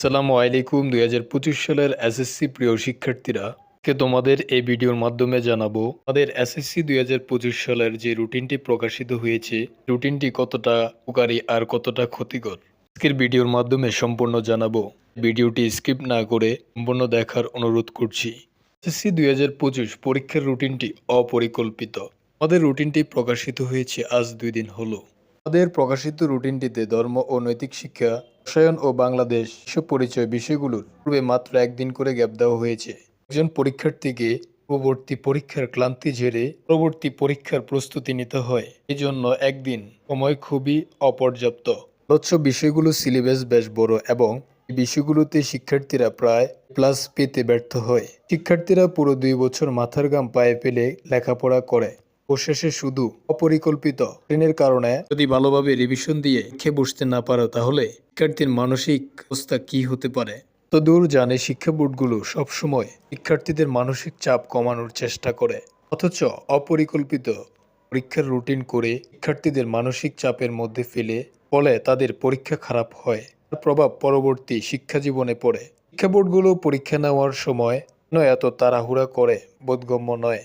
আসসালামু আলাইকুম। দুই হাজার পঁচিশ সালের এসএসসি প্রিয় শিক্ষার্থীরা কে তোমাদের এই ভিডিওর মাধ্যমে জানাব, আমাদের এসএসসি দুই হাজার পঁচিশ সালের যে রুটিনটি প্রকাশিত হয়েছে, রুটিনটি কতটা উপকারী আর কতটা ক্ষতিকর? আজকের ভিডিওর মাধ্যমে সম্পূর্ণ জানাব। ভিডিওটি স্কিপ না করে সম্পূর্ণ দেখার অনুরোধ করছি। এসএসসি দুই হাজার পঁচিশ পরীক্ষার রুটিনটি অপরিকল্পিত। আমাদের রুটিনটি প্রকাশিত হয়েছে আজ দুই দিন হলো। আমাদের প্রকাশিত রুটিনটিতে ধর্ম ও নৈতিক শিক্ষা রসায়ন ও বাংলাদেশ বিশ্ব পরিচয় বিষয়গুলোর পূর্বে মাত্র একদিন করে গ্যাপ দেওয়া হয়েছে। একজন পরীক্ষার্থীকে পূর্ববর্তী পরীক্ষার ক্লান্তি ঝেড়ে পরবর্তী পরীক্ষার প্রস্তুতি নিতে হয়। এই জন্য একদিন সময় খুবই অপর্যাপ্ত। আলোচ্য বিষয়গুলো সিলেবাস বেশ বড় এবং এই বিষয়গুলোতে শিক্ষার্থীরা প্রায় প্লাস পেতে ব্যর্থ হয়। শিক্ষার্থীরা পুরো দুই বছর মাথার গাম পায়ে ফেলে লেখাপড়া করে। ও শেষে শুধু অপরিকল্পিত ঋণের কারণে যদি ভালোভাবে রিভিশন দিয়ে খেয়ে বসতে না পারো, তাহলে শিক্ষার্থীর মানসিক অবস্থা কি হতে পারে? তো দূর জানে শিক্ষা বোর্ডগুলো সবসময় শিক্ষার্থীদের মানসিক চাপ কমানোর চেষ্টা করে। অথচ অপরিকল্পিত পরীক্ষার রুটিন করে শিক্ষার্থীদের মানসিক চাপের মধ্যে ফেলে, ফলে তাদের পরীক্ষা খারাপ হয়। তার প্রভাব পরবর্তী শিক্ষা জীবনে পড়ে। শিক্ষা বোর্ডগুলো পরীক্ষা নেওয়ার সময় নয় এত তাড়াহুড়া করে, বোধগম্য নয়।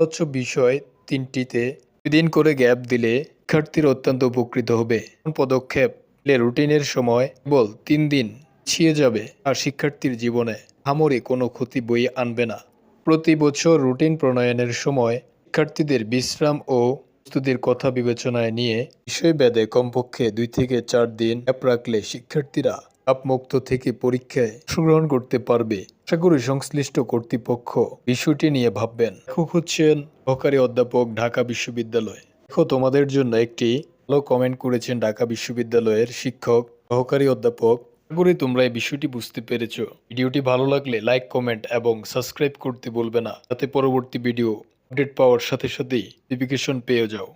অথচ বিষয় তিনটিতে দিন করে গ্যাপ দিলে শিক্ষার্থীর অত্যন্ত উপকৃত হবে। পদক্ষেপ রুটিনের সময় কেবল তিন দিন ছিয়ে যাবে আর শিক্ষার্থীর জীবনে হামরে কোনো ক্ষতি বয়ে আনবে না। প্রতি বছর রুটিন প্রণয়নের সময় শিক্ষার্থীদের বিশ্রাম ও প্রস্তুতির কথা বিবেচনায় নিয়ে বিষয় বিষয়ভেদে কমপক্ষে দুই থেকে চার দিন গ্যাপ রাখলে শিক্ষার্থীরা চাপমুক্ত থেকে পরীক্ষায় অংশগ্রহণ করতে পারবে। আশা করি সংশ্লিষ্ট কর্তৃপক্ষ বিষয়টি নিয়ে ভাববেন। লেখক হচ্ছেন সহকারী অধ্যাপক ঢাকা বিশ্ববিদ্যালয়। দেখো তোমাদের জন্য একটি ভালো কমেন্ট করেছেন ঢাকা বিশ্ববিদ্যালয়ের শিক্ষক, সহকারী অধ্যাপক। করি তোমরা এই বিষয়টি বুঝতে পেরেছ। ভিডিওটি ভালো লাগলে লাইক কমেন্ট এবং সাবস্ক্রাইব করতে বলবে না। যাতে পরবর্তী ভিডিও আপডেট পাওয়ার সাথে সাথেই নোটিফিকেশন পেয়ে যাও।